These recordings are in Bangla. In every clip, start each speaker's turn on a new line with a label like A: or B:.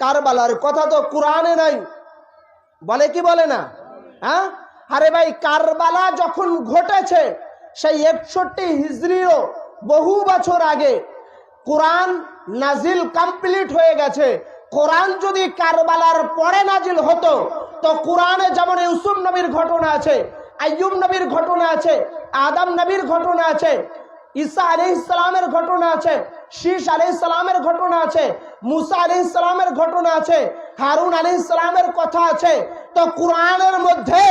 A: কারবালার কথা তো কোরআনে নাই। বলে কি বলে না? হ্যাঁ? আরে ভাই, কারবালা যখন ঘটেছে, সেই একষট্টি হিজড়িরও বহু বছর আগে কোরআন নাজিল কমপ্লিট হয়ে গেছে। কোরআন যদি কারবালার পরে নাজিল হতো, তো কোরআনে যেমন ইউসুফ নবীর ঘটনা আছে, আইয়ুব নবীর ঘটনা আছে, আদম নবীর ঘটনা আছে ঈসা আলি ইসলামের ঘটনা আছে শীষ আলি ইসলামের ঘটনা আছে, মুসা আলি ইসলামের ঘটনা আছে, হারুন আলি ইসলামের কথা আছে। তো কোরআনের মধ্যে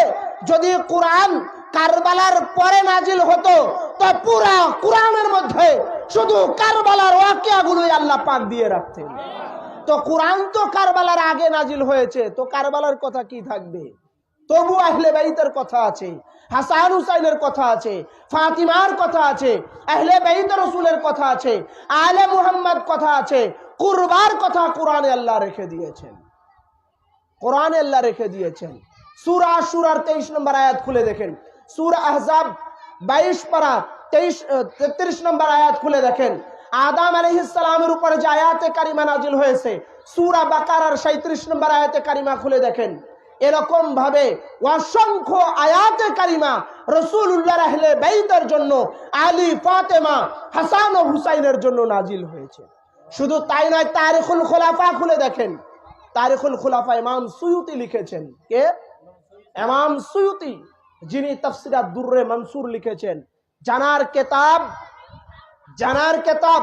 A: যদি কোরআন কারবালার পরে নাজিল হতো, তো পুরা কোরআনের মধ্যে শুধু কারবালার ওয়াকিয়াগুলোই আল্লাহ পাক দিয়ে রাখতেন। তো কোরআন তো কারবালার আগে নাজিল হয়েছে, তো কারবালার কথা কি থাকবে? তবু আহলে বাইতের কথা আছে, হাসান হুসাইনের কথা আছে, ফাতিমার কথা আছে, আহলে বাইত রসুলের কথা আছে, আলে মুহাম্মদ কথা আছে কুরবার কথা কোরআনে আল্লাহ রেখে দিয়েছেন। কোরআনে আল্লাহ রেখে দিয়েছেন। সুরা সুরার তেইশ নম্বর আয়াত খুলে দেখেন। সুর আহজাব বাইশ পারা তেইশ তেত্রিশ নম্বর আয়াত খুলে দেখেন। আদাম আলহিসের উপরে যে আয়াতে কারিমা নাজিল হয়েছে, সুরা বাকারার সাঁত্রিশ নম্বর আয়াতে কারিমা খুলে দেখেন। এরকম ভাবে অসংখ্য আয়াতে কারিমা রসুল্লাহ রাহলে জন্য, আলী, ফাতেমা, হাসান ও হুসাইনের জন্য নাজিল হয়েছে। শুধু তাই নয়, তারিখুল খোলাফা খুলে দেখেন। তারিখুল খোলাফা ইমাম সুয়ুতি লিখেছেন। কে? ইমাম সুয়ুতি, যিনি তফসিরাত দুর্রে মনসুর লিখেছেন। জানার কেতাব জানার কেতাব,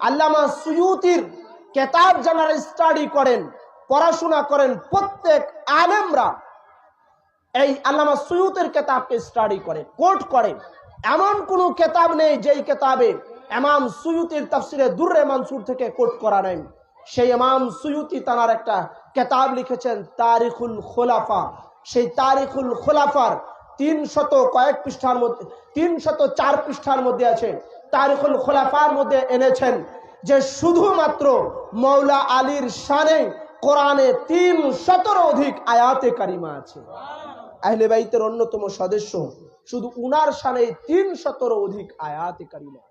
A: আল্লামা সুয়ুতির কেতাব জানার স্টাডি করেন। পড়াশোনা করেন প্রত্যেক আলেমরা। এই আল্লামা সুয়ুতের কেতাবকে স্টাডি করে কোট করে। এমন কোনো কেতাব নেই যেই কেতাবে এমাম সুয়ুতির তাফসিরে দুর্রে মানসুর থেকে কোট করা নেই। সেই এমাম সুয়ুতি তানার একটা কেতাব লিখেছেন তারিখুল খোলাফা। সেই তারিখুল খোলাফার তিন শত কয়েক পৃষ্ঠার মধ্যে, তিন শত চার পৃষ্ঠার মধ্যে আছে। তারিখুল খোলাফার মধ্যে এনেছেন যে শুধুমাত্র মৌলা আলীর শানে কোরআনে তিন শতর অধিক আয়াতে কারিমা আছে। আহলে বাইতের অন্যতম সদস্য শুধু উনার সানে তিন শতর অধিক আয়াতে কারিমা।